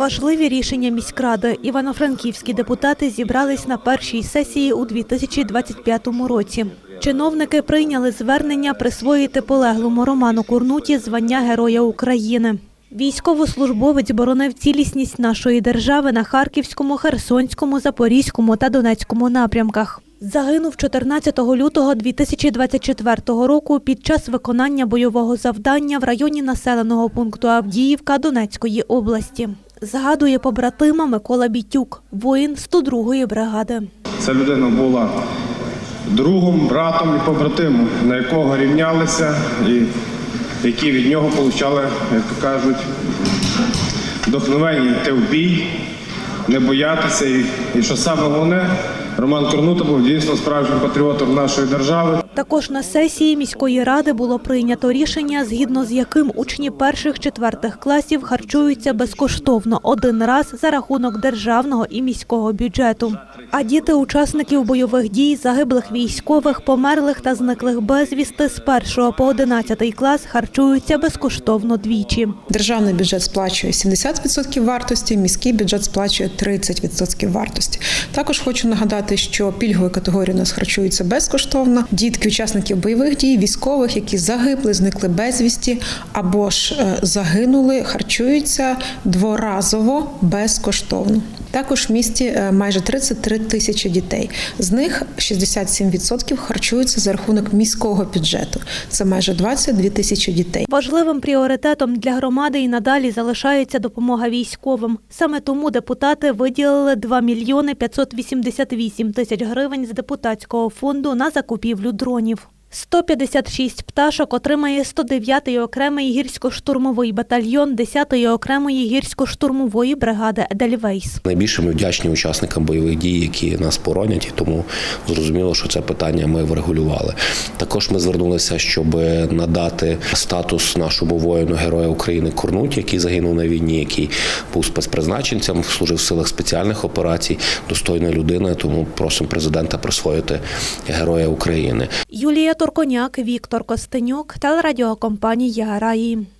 Важливі рішення міськради. Івано-франківські депутати зібрались на першій сесії у 2025 році. Чиновники прийняли звернення присвоїти полеглому Роману Курнуті звання Героя України. Військовослужбовець боронив цілісність нашої держави на Харківському, Херсонському, Запорізькому та Донецькому напрямках. Загинув 14 лютого 2024 року під час виконання бойового завдання в районі населеного пункту Авдіївка Донецької області. Згадує побратима Микола Бітюк, воїн 102-ї бригади. Ця людина була другом, братом і побратимом, на якого рівнялися і які від нього отримали, як кажуть, вдохновення йти в бій, не боятися. І, і що саме головне, Роман Корнута був дійсно справжнім патріотом нашої держави. Також на сесії міської ради було прийнято рішення, згідно з яким учні перших-четвертих класів харчуються безкоштовно один раз за рахунок державного і міського бюджету. А діти учасників бойових дій, загиблих військових, померлих та зниклих безвісти з 1 по 11 клас харчуються безкоштовно двічі. Державний бюджет сплачує 70% вартості, міський бюджет сплачує 30% вартості. Також хочу нагадати, що пільгові категорії у нас харчуються безкоштовно. Дітки учасників бойових дій, військових, які загибли, зникли безвісті або ж е, загинули, харчуються дворазово безкоштовно. Також в місті е, майже 33 тисячі дітей. З них 67% харчуються за рахунок міського бюджету. Це майже 22 тисячі дітей. Важливим пріоритетом для громади і надалі залишається допомога військовим. Саме тому депутати виділили 2 мільйони 588 тисяч гривень з депутатського фонду на закупівлю дронів. 156 пташок отримає 109-й окремий гірсько-штурмовий батальйон 10-ї окремої гірсько-штурмової бригади Едельвейс. Найбільше ми вдячні учасникам бойових дій, які нас поронять, і тому зрозуміло, що це питання ми врегулювали. Також ми звернулися, щоб надати статус нашому воїну Героя України Корнуті, який загинув на війні, який був спецпризначенцем, служив в силах спеціальних операцій, достойна людина. Тому просимо президента присвоїти Героя України. Юлія Турконяк, Віктор Костенюк, телерадіокомпанія Раї.